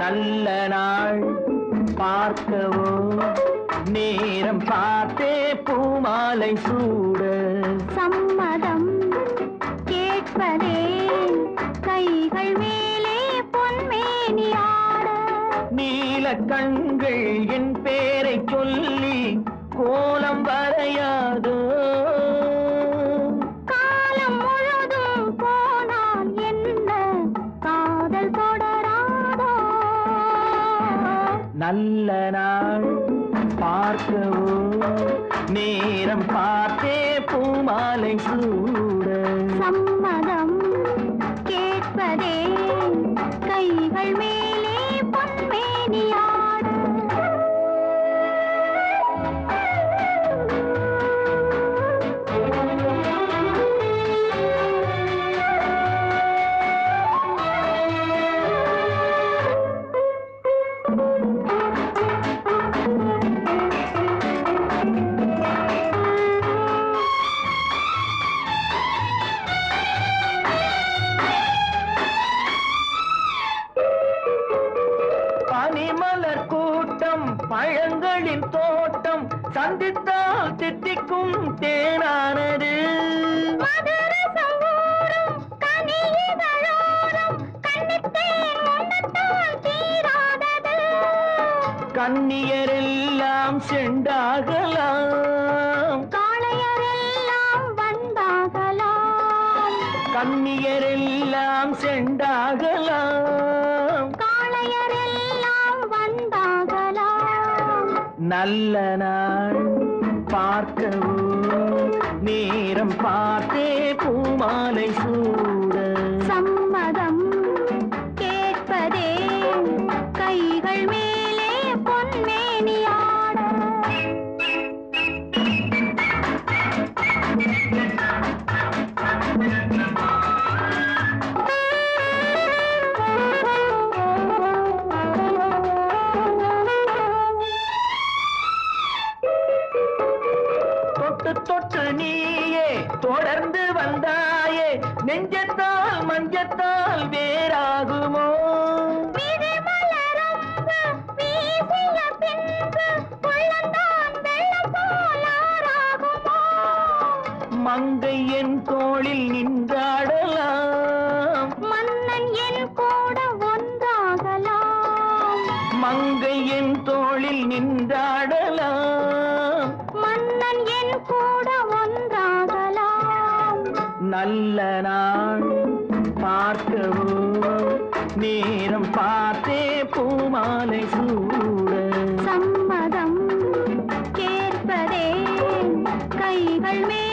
நல்ல நாள். பார்க்கவோ நேரம் பார்த்தே பூமாலை சூட. சம்மதம் கேட்பதே. கைகள் மேலே பொன்மேனி ஆட. நீல கண்கள் என் பேரை சொல்லி கோலம் வரையாதோ நல்ல நாள் பார்க்கவோ? நேரம் பார்த்தே பூமாலை சூட. சம்மதம் கேட்பதே கைகள் மேலே பழங்களின் தோட்டம் சந்தித்தால் தித்திக்கும் தேனானது. கண்ணியரெல்லாம் செண்டாகலாம் காளையரெல்லாம் வந்தாகலாம். கண்ணியரெல்லாம் செண்டாகலாம் நல்ல நாள் பார்க்கவும். நேரம் பார்த்தே பூமாலை சூட தொட்டு தொட்டு நீயே தொடர்ந்து வந்தாயே நெஞ்சத்தால் மஞ்சத்தால் வேறாகுமோ? மங்கை என் தோளில் நின்றாடலாம். மன்னன் என் கூட ஒன்றாகலாம். மங்கை என் தோளில் நின்றாடலாம். நல்ல நாள். பார்க்கவும் நேரம் பார்த்தே பூமாலை சூட. சம்மதம் கேட்பதே கைகள் மே